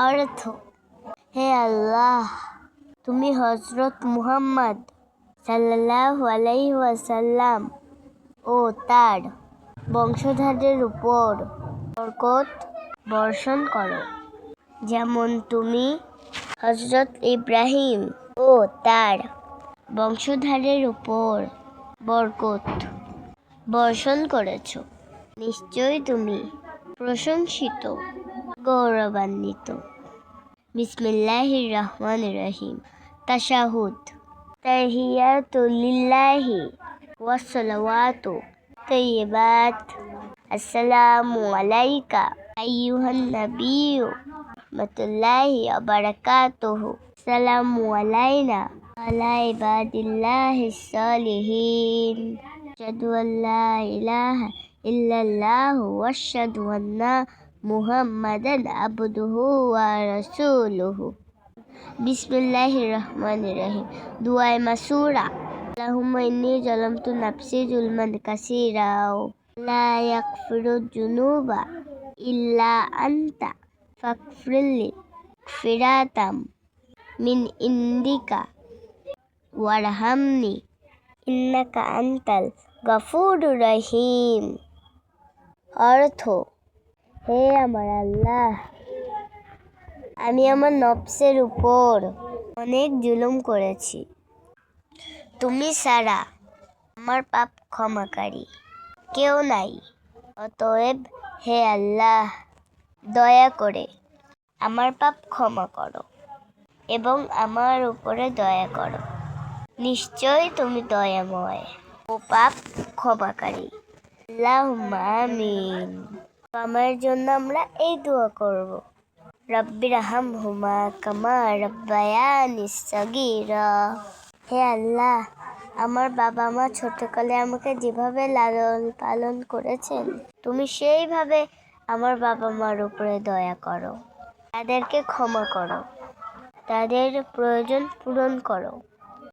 অর্থ। হে আল্লাহ, তুমি হজরত মুহাম্মদ সাল্লাহ আলাইহি ওয়াসাল্লাম ও তার বংশধরদের উপর বরকত বর্ষণ করো। যেমন তুমি হজরত ইব্রাহিম ও তার বংশধারের উপর বরকত বর্ষণ করেছ। নিশ্চয়ই তুমি প্রশংসিত। গৌরবান্বিত বিসমিল্লাহির রহমান রহিম তাশাহুদ তাহিয়াতুলিল্লাহি ওয়াসসালাওয়াতু তৈবাত আসসালামু আলাইকা আইয়ুহান নাবিয়্যু রহমাতুল্লাহি ওয়া বারাকাতুহু আসসালামু আলাইনা আলা ইবাদিল্লাহিস সালিহিন আশহাদু আল্লা ইলাহা ইল্লাল্লাহু ওয়া আশহাদু আন্না মুহাম্মাদান আবদুহু ওয়া রাসূলুহু। বিসমিল্লাহির রহমানির রহিম। দুআয়ে মাসুরা আল্লাহুম্মা ইন্নী যালামতু নাফসি যুলমান কাসীরা লা ইয়াগফিরু যুনুবা ইল্লা আনতা ফাগফিরলি ফিরাতাম মিন ইন্দিকা ওয়ারহামনি ইন্নাকা আনতাল গফুরুর রহিম। অর্থ হে আমার আল্লাহ। আমি আমার নফসের উপর অনেক জুলুম করেছি। তুমি সারা আমার পাপ ক্ষমাকারী। কেউ নাই। অতএব হে আল্লাহ, দয়া করে আমার পাপ ক্ষমা করো এবং আমার উপরে দয়া করো। নিশ্চয় তুমি দয়াময় ও পাপ ক্ষমাকারী। আল্লাহুম্মা আমিন। আমার জন্য আমরা এই দোয়া করব। রব্বির হুমা কামা রব্বায়ানি সগীরা। হে আল্লাহ, আমার বাবা মা ছোটকালে আমাকে যেভাবে লালন পালন করেছেন, তুমি সেইভাবে আমার বাবা মার উপরে দয়া করো। তাদেরকে ক্ষমা করো। তাদের প্রয়োজন পূরণ করো।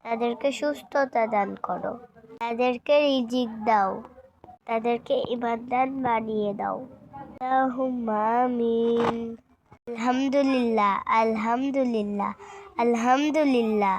তাদেরকে সুস্থতা দান করো। তাদেরকে রিজিক দাও। তাদেরকে ইমানদান বানিয়ে দাও। اللهم آمين. الحمد لله الحمد لله الحمد لله.